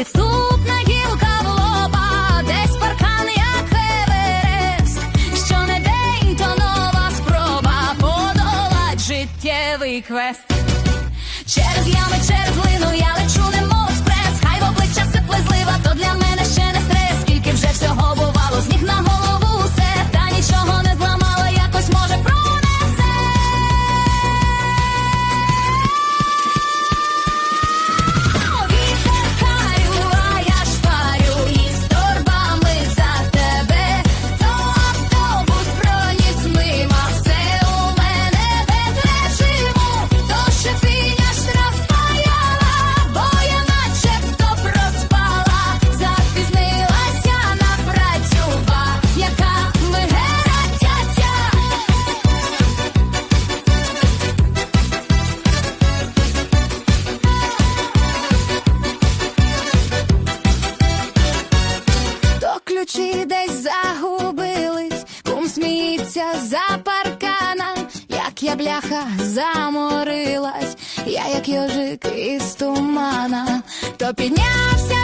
підступна гілка в лоба, десь паркан, як хеверест, що не день, то нова спроба подолать життєвий квест. Через ями, через лину я лечу. ключі десь загубились, кум сміється за парканом, як я бляха заморилась, я як йожик із тумана, то піднявся.